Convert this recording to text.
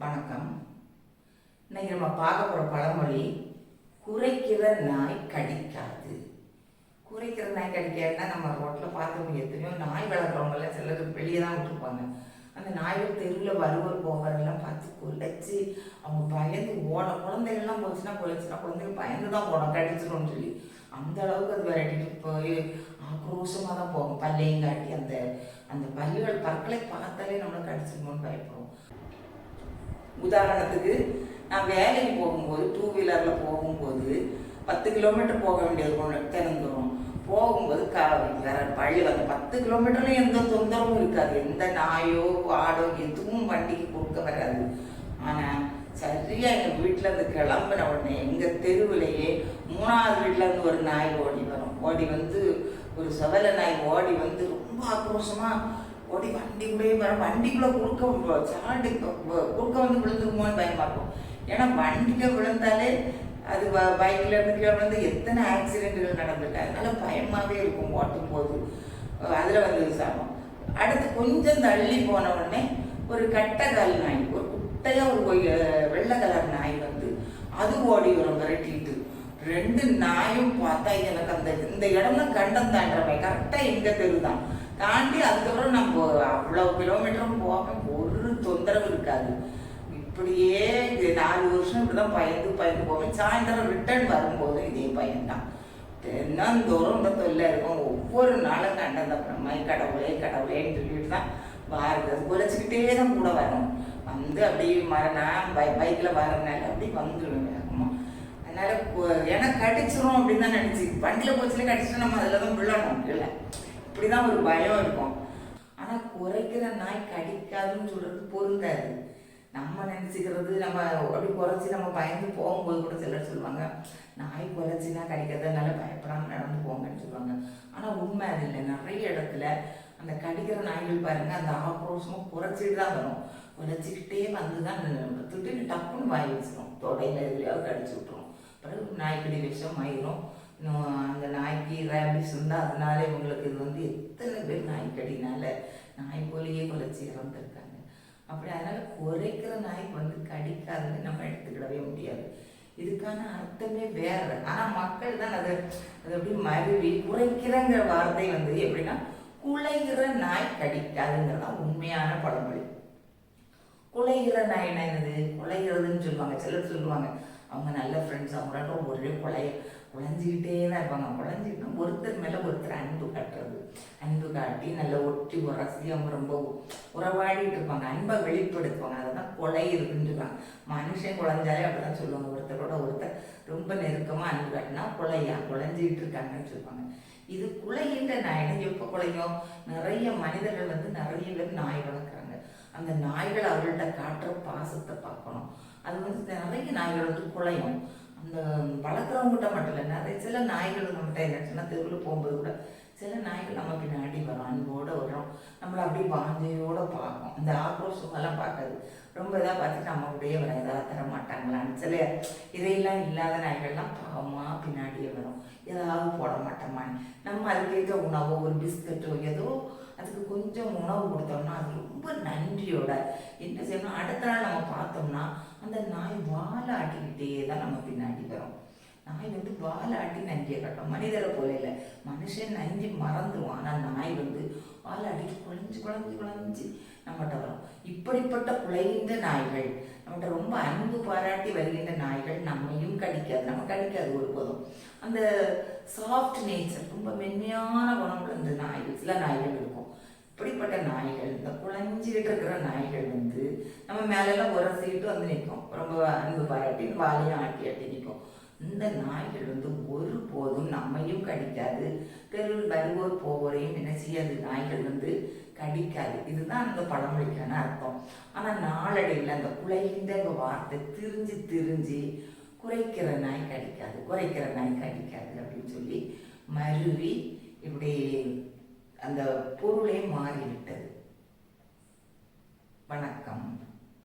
வணக்கம். இன்னைக்கு நம்ம பார்க்க போகிற பழமொழி குறைக்கிற நாய் கடிக்காது. குறைக்கிற நாய் கடிக்காதுன்னா நம்ம ரோட்டில் பார்த்தவங்க எத்தனையோ நாய் வளர்க்குறவங்களாம் சிலர் வெளியே தான் விட்டுருப்பாங்க. அந்த நாய்கள் தெருவில் வருவர் போவரெல்லாம் பார்த்து குலைச்சி அவங்க பயந்து ஓட குழந்தைகள்லாம் போச்சுன்னா குலைச்சுன்னா குழந்தைங்க பயந்து தான் போடும் கடிச்சிடும்னு சொல்லி. அந்த அளவுக்கு அது விரட்டிட்டு போய் ஆக்ரோஷமாக தான் போகும். பல்லையும் காட்டி அந்த அந்த பல்லுகள் பற்களை பார்த்தாலே நம்மளை கடிச்சிருமோன்னு பயப்படுவோம். உதாரணத்துக்கு நான் வேலைக்கு போகும்போது டூ வீலரில் போகும்போது பத்து கிலோமீட்டர் போக வேண்டியது திறந்துடும் போகும்போது கா வேற பள்ளி அந்த பத்து கிலோமீட்டரில் எந்த தொந்தரவும் இருக்காது. எந்த நாயோ ஆடோ எதுவும் வண்டிக்கு கொடுக்க வராது. ஆனால் சரியாக எங்கள் வீட்டில் இருந்து கிளம்பின உடனே எங்கள் தெருவிலேயே மூணாவது வீட்டில் இருந்து ஒரு நாய் ஓடி வரும். ஓடி வந்து ஒரு செவல நாய் ஓடி வந்து ரொம்ப ஆக்ரோஷமாக ஓடி வண்டிக்குள்ளேயே வர வண்டிக்குள்ளே குறுக்க சாண்டு குறுக்க வந்து விழுந்துருமோன்னு பயமாக இருக்கும் ஏன்னா வண்டியில் விழுந்தாலே அது பைக்கில் இருந்து கீழே விழுந்து எத்தனை ஆக்சிடென்ட்டுகள் நடந்திருக்கு அதனால பயமாகவே இருக்கும் ஓட்டும் போது அதில் வந்து சாப்பிடும் அடுத்து கொஞ்சம் தள்ளி போன உடனே ஒரு கட்டக்கால் நாய் ஒரு குட்டையாக ஒரு வெள்ளை கலர் நாய் வந்து அது ஓடி வரும் விரட்டிட்டு ரெண்டு நாயும் பார்த்தா எனக்கு அந்த இந்த இடம்லாம் கண்டம் தாண்டுறவை கரெக்டாக எங்கள் தெரு தான் தாண்டி அதுக்கப்புறம் நம்ம அவ்வளோ கிலோமீட்டரும் போகாம ஒரு தொந்தரவு இருக்காது. இப்படியே இது நாலு வருஷம் இப்படிதான் பயந்து பயந்து போவேன். சாயந்தரம் ரிட்டர்ன் வரும்போது இதே பயன்தான். தினந்தோறும் இந்த தொல்லை இருக்கும். ஒவ்வொரு நாளும் கண்டந்தப்புறமாய் கடவுளே கடவுளேன்னு சொல்லிட்டு தான் வாருது. குலைச்சிக்கிட்டே தான் கூட வரும். வந்து அப்படியே மரணா பை பைக்கில் வரனால அப்படி வந்துடும் வேகமாக அதனால கு- எனக்கு கடிச்சிரும் அப்படின்னு தான் நினச்சி. வண்டியில் போச்சுல கடிச்சிட்டு நம்ம அதில் தான் விழணும். இல்லை. இப்படி தான் ஒரு பயம் இருக்கும். ஆனால் குறைக்கிற நாய் கடிக்காதுன்னு சொல்கிறது பொருந்தாது. நம்ம நினச்சிக்கிறது நம்ம அப்படி குறைச்சி நம்ம பயந்து போகும்போது கூட சிலர் சொல்லுவாங்க நாய் குறைச்சினா கடிக்கிறதுனால பயப்படாமல் நடந்து போங்கன்னு சொல்லுவாங்க. ஆனால் உண்மை அது இல்லை. நிறைய இடத்துல அந்த கடிக்கிற நாய்கள் பாருங்கள் அந்த ஆக்ரோஷமும் குறைச்சிட்டு தான் வரும். குறைச்சிக்கிட்டே வந்து தான் திட்டு டப்புன்னு வாய் வச்சிடும் தொடையில எதுலையாவது கடிச்சு விட்ருவோம் பிறகு நாய்க்கடி விஷம் ஆயிரும். அந்த நாய்க்கு ரேபிஸ் இருந்தால் அதனால இவங்களுக்கு இது வந்து எத்தனை பேர் நாய்க்கடினால நாய் போலியே குலைச்சி இறந்துருக்காங்க. அப்படி அதனால் குறைக்கிற நாய்க்கு வந்து கடிக்காதுன்னு நம்ம எடுத்துக்கிடவே முடியாது. இதுக்கான அர்த்தமே வேறு. ஆனால் மக்கள் தான் அதை அதை அப்படி மருவி குறைக்கிறங்கிற வார்த்தை வந்து எப்படின்னா குலைகிற நாய் கடிக்காதுங்கிறது தான் உண்மையான பழமொழி. குலைகிற நாய்னா என்னது? குலைகிறதுன்னு சொல்லுவாங்க. சிலர் சொல்லுவாங்க அவங்க நல்ல ஃப்ரெண்ட்ஸ் அவங்களோட ஒரே குலைய குழஞ்சிக்கிட்டே தான் இருப்பாங்க குழஞ்சிக்கிட்டு ஒருத்தர் மேலே ஒருத்தர் அன்பு காட்டுறது. அன்பு காட்டி நல்லா ஒட்டி உரசி அவங்க ரொம்ப உறவாடிட்டு இருப்பாங்க. அன்பை வெளிப்படுத்துவாங்க. அதை தான் கொலை இருக்குன்னு சொல்லுவாங்க. மனுஷன் குழஞ்சாலே அப்படிதான் சொல்லுவாங்க. ஒருத்தரோட ஒருத்தர் ரொம்ப நெருக்கமாக அன்பு காட்டினா குலையா? குழஞ்சிக்கிட்டு இருக்காங்கன்னு சொல்லுவாங்க. இது குலைகின்ற நாயினா எப்போ குலையும் நிறைய மனிதர்கள் வந்து நிறைய பேர் நாய் வளர்க்குறாங்க. அந்த நாய்கள் அவர்கள்ட்ட காட்டுற பாசத்தை பார்க்கணும். அது வந்து நிறைய நாய்கள் வந்து குலையும். அந்த வளர்க்குறவங்ககிட்ட மட்டும் இல்லை நிறைய சில நாய்கள் நம்மகிட்ட என்னச்சுன்னா தெருவில் போகும்போது கூட சில நாய்கள் நம்ம பின்னாடி வரும் அன்போடு வரும். நம்மளை அப்படியே வாஞ்சையோட பார்க்கும். இந்த ஆக்ரோஷமெல்லாம் பார்க்காது. ரொம்ப இதாக பார்த்துட்டு நம்ம அப்படியே வர ஏதாவது தர மாட்டாங்களான்னு சில இதையெல்லாம் இல்லாத நாய்கள்லாம் பாவமாக பின்னாடியே வரும். ஏதாவது போட மாட்டோமான்னு நம்ம அதுக்கேற்ற உணவோ ஒரு பிஸ்கட்டோ ஏதோ அதுக்கு கொஞ்சம் உணவு கொடுத்தோம்னா அது ரொம்ப நன்றியோட. என்ன செய்யணும்? அடுத்த நாள் பார்த்தோம்னா அந்த நாய் வாழை ஆட்டிக்கிட்டே தான் நம்ம பின்னாடி வரும். நாய் வந்து வாழை ஆட்டி நன்றியை கட்டும். மனிதரை போல இல்லை. மனுஷன் நன்றி மறந்துடுவான் ஆனால் நாய் வந்து வாழை ஆட்டிட்டு குழஞ்சு குழஞ்சி குழஞ்சு நம்மகிட்ட வரும். இப்படிப்பட்ட குலைந்த நாய்கள் நம்மகிட்ட ரொம்ப அன்பு பாராட்டி வருகின்ற நாய்கள் நம்மையும் கடிக்காது. நம்ம கடிக்காது ஒருபோதும் அந்த சாஃப்ட் நேச்சர் ரொம்ப மென்மையான குணங்கள் இந்த நாய்கள் சில நாய்கள் இருக்கும். இப்படிப்பட்ட நாய்கள் இந்த குழஞ்சிக்கிட்டு இருக்கிற நாய்கள் வந்து நம்ம மேலெல்லாம் உரசிக்கிட்டு வந்து நிற்கும். ரொம்ப அன்பு பாராட்டி வாலையும் ஆட்டி ஆட்டி நிற்கும். இந்த நாய்கள் வந்து ஒருபோதும் நம்மையும் கடிக்காது. தெருவில் வருவோர் போவோரையும் என்ன செய்யாது நாய்கள் வந்து கடிக்காது. இதுதான் அந்த பழமொழிக்கான அர்த்தம். ஆனால் நாளடைவில் அந்த குலைகின்ற வார்த்தை திரிஞ்சு திரிஞ்சு குறைக்கிற நாய் கடிக்காது. குறைக்கிற நாய் கடிக்காது அப்படின்னு சொல்லி மருவி இப்படி அந்த பொருளே மாறிவிட்டது.